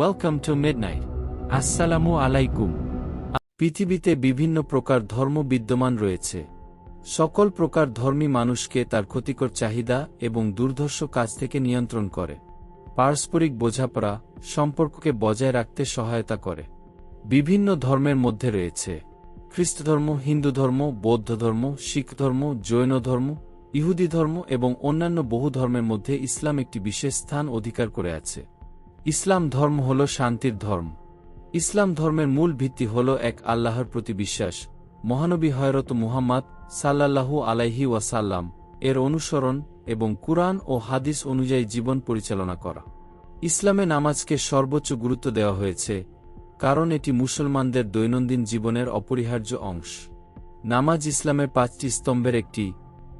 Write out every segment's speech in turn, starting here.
Welcome to midnight আসসালামু আলাইকুম পৃথিবীতে বিভিন্ন প্রকার ধর্ম বিদ্যমান রয়েছে। সকল প্রকার ধর্মী মানুষকে তার ক্ষতিকর চাহিদা এবং দুর্ধর্ষ কাজ থেকে নিয়ন্ত্রণ করে। পারস্পরিক বোঝাপড়া সম্পর্ককে বজায় রাখতে সহায়তা করে। বিভিন্ন ধর্মের মধ্যে রয়েছে। খ্রিস্টধর্ম হিন্দু ধর্ম, বৌদ্ধ ধর্ম, শিখ ধর্ম, জৈন ধর্ম, ইহুদি ধর্ম এবং অন্যান্য বহু ধর্মের মধ্যে ইসলাম একটি বিশেষ স্থান অধিকার করে আছে। ইসলাম ধর্ম হল শান্তির ধর্ম। ইসলাম ধর্মের মূল ভিত্তি হল এক আল্লাহর প্রতি বিশ্বাস। মহানবী হয়রত মুহাম্মদ সাল্লাল্লাহু আলাইহি ওয়াসাল্লাম এর অনুসরণ এবং কুরআন ও হাদিস অনুযায়ী জীবন পরিচালনা করা। ইসলামে নামাজকে সর্বোচ্চ গুরুত্ব দেওয়া হয়েছে, কারণ এটি মুসলমানদের দৈনন্দিন জীবনের অপরিহার্য অংশ। নামাজ ইসলামের পাঁচটি স্তম্ভের একটি,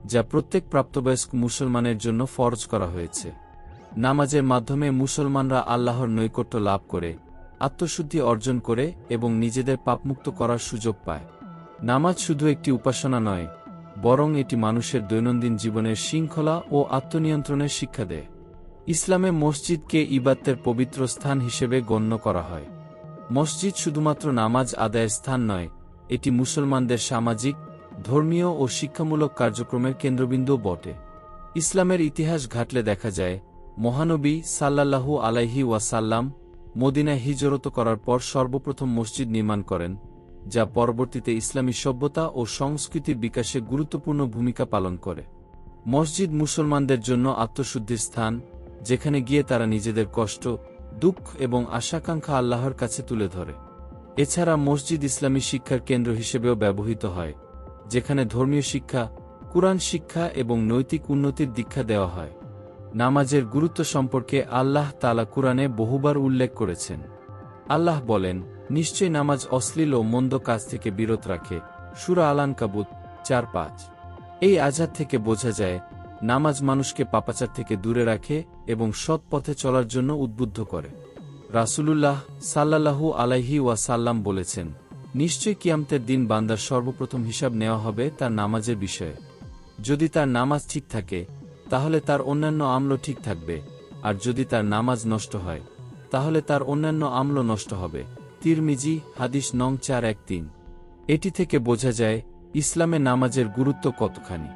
যা প্রত্যেক প্রাপ্তবয়স্ক মুসলমানের জন্য ফরজ করা হয়েছে। নামাজের মাধ্যমে মুসলমানরা আল্লাহর নৈকট্য লাভ করে, আত্মশুদ্ধি অর্জন করে এবং নিজেদের পাপমুক্ত করার সুযোগ পায়। নামাজ শুধু একটি উপাসনা নয়, বরং এটি মানুষের দৈনন্দিন জীবনের শৃঙ্খলা ও আত্মনিয়ন্ত্রণের শিক্ষা দেয়। ইসলামে মসজিদকে ইবাত্তের পবিত্র স্থান হিসেবে গণ্য করা হয়। মসজিদ শুধুমাত্র নামাজ আদায়ের স্থান নয়, এটি মুসলমানদের সামাজিক, ধর্মীয় ও শিক্ষামূলক কার্যক্রমের কেন্দ্রবিন্দু বটে। ইসলামের ইতিহাস ঘাটলে দেখা যায় মহানবী সাল্লাল্লাহু আলাইহি ওয়াসাল্লাম মদিনায় হিজরত করার পর সর্বপ্রথম মসজিদ নির্মাণ করেন, যা পরবর্তীতে ইসলামী সভ্যতা ও সংস্কৃতির বিকাশে গুরুত্বপূর্ণ ভূমিকা পালন করে। মসজিদ মুসলমানদের জন্য আত্মশুদ্ধির স্থান, যেখানে গিয়ে তারা নিজেদের কষ্ট, দুঃখ এবং আশাকাঙ্ক্ষা আল্লাহর কাছে তুলে ধরে। এছাড়া মসজিদ ইসলামী শিক্ষার কেন্দ্র হিসেবেও ব্যবহৃত হয়, যেখানে ধর্মীয় শিক্ষা, কুরআন শিক্ষা এবং নৈতিক উন্নতির দীক্ষা দেওয়া হয়। নামাজের গুরুত্ব সম্পর্কে আল্লাহ তালা কুরআনে বহুবার উল্লেখ করেছেন। আল্লাহ বলেন নিশ্চয় নামাজ অশ্লীল ও মন্দ কাজ থেকে বিরত রাখে, সুরা আলান কাবুত চার পাঁচ। এই আজাদ থেকে বোঝা যায়, নামাজ মানুষকে পাপাচার থেকে দূরে রাখে এবং সৎ পথে চলার জন্য উদ্বুদ্ধ করে। রাসূলুল্লাহ সাল্লাল্লাহু আলাইহি ওয়াসাল্লাম বলেছেন নিশ্চয় কিয়ামতের দিন বান্দার সর্বপ্রথম হিসাব নেওয়া হবে তার নামাজের বিষয়ে। যদি তার নামাজ ঠিক থাকে তাহলে তার অন্যান্য আমল ঠিক থাকবে। আর যদি তার নামাজ নষ্ট হয়, তাহলে তার অন্যান্য আমল নষ্ট হবে। তিরমিজি, হাদিস নং চার এক তিন। এটি থেকে বোঝা যায়, ইসলামে নামাজের গুরুত্ব কতখানি।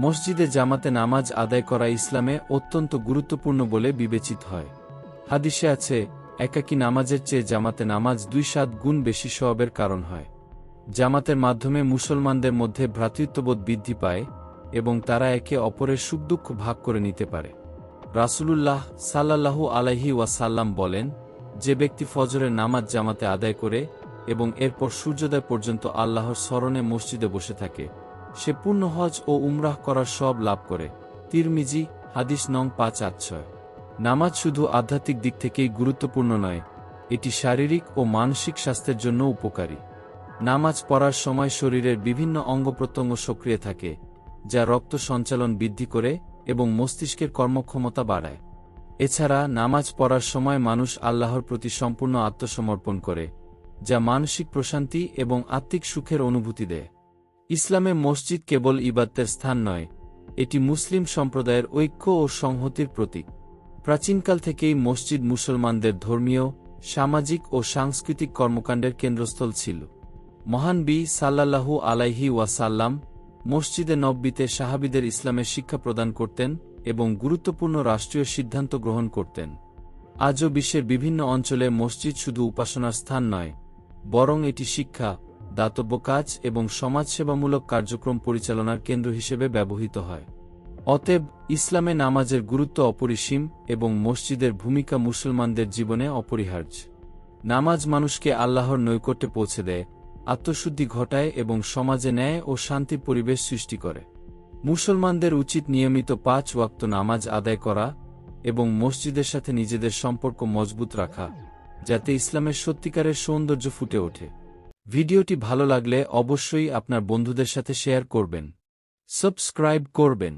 মসজিদে জামাতে নামাজ আদায় করা ইসলামে অত্যন্ত গুরুত্বপূর্ণ বলে বিবেচিত হয়। হাদিসে আছে, একাকী নামাজের চেয়ে জামাতে নামাজ দুই সাত গুণ বেশি সওয়াবের কারণ হয়। জামাতের মাধ্যমে মুসলমানদের মধ্যে ভ্রাতৃত্ববোধ বৃদ্ধি পায় এবং তারা একে অপরের সুখ দুঃখ ভাগ করে নিতে পারে। রাসূলুল্লাহ সাল্লাল্লাহু আলাইহি ওয়াসাল্লাম বলেন, যে ব্যক্তি ফজরের নামাজ জামাতে আদায় করে এবং এরপর সূর্যোদয় পর্যন্ত আল্লাহর স্মরণে মসজিদে বসে থাকে, সে পূর্ণ হজ ও উমরাহ করার সব লাভ করে। তিরমিজি, হাদিস নং পাঁচ আট ছয়। নামাজ শুধু আধ্যাত্মিক দিক থেকেই গুরুত্বপূর্ণ নয়, এটি শারীরিক ও মানসিক স্বাস্থ্যের জন্য উপকারী। নামাজ পড়ার সময় শরীরের বিভিন্ন অঙ্গ প্রত্যঙ্গ সক্রিয় থাকে যা রক্ত সঞ্চালন বৃদ্ধি করে এবং মস্তিষ্কের কর্মক্ষমতা বাড়ায়। এছাড়া নামাজ পড়ার সময় মানুষ আল্লাহর প্রতি সম্পূর্ণ আত্মসমর্পণ করে, যা মানসিক প্রশান্তি এবং আত্মিক সুখের অনুভূতি দেয়। ইসলামে মসজিদ কেবল ইবাদ্তের স্থান নয়, এটি মুসলিম সম্প্রদায়ের ঐক্য ও সংহতির প্রতীক। প্রাচীনকাল থেকেই মসজিদ মুসলমানদের ধর্মীয়, সামাজিক ও সাংস্কৃতিক কর্মকাণ্ডের কেন্দ্রস্থল ছিল। মহান বি সাল্লাল্লাহু আলাইহি ওয়াসাল্লাম মসজিদে নব্বিতে সাহাবিদের ইসলামের শিক্ষা প্রদান করতেন এবং গুরুত্বপূর্ণ রাষ্ট্রীয় সিদ্ধান্ত গ্রহণ করতেন। আজও বিশ্বের বিভিন্ন অঞ্চলে মসজিদ শুধু উপাসনার স্থান নয়, বরং এটি শিক্ষা, দাতব্য কাজ এবং সমাজসেবামূলক কার্যক্রম পরিচালনার কেন্দ্র হিসেবে ব্যবহৃত হয়। অতএব ইসলামে নামাজের গুরুত্ব অপরিসীম এবং মসজিদের ভূমিকা মুসলমানদের জীবনে অপরিহার্য। নামাজ মানুষকে আল্লাহর নৈকট্যে পৌঁছে দেয় আত্মশুদ্ধি ঘটায় এবং সমাজে ন্যায় ও শান্তির পরিবেশ সৃষ্টি করে। মুসলমানদের উচিত নিয়মিত পাঁচ ওয়াক্ত নামাজ আদায় করা এবং মসজিদের সাথে নিজেদের সম্পর্ক মজবুত রাখা, যাতে ইসলামের সত্যিকারের সৌন্দর্য ফুটে ওঠে। ভিডিওটি ভালো লাগলে অবশ্যই আপনার বন্ধুদের সাথে শেয়ার করবেন। সাবস্ক্রাইব করবেন।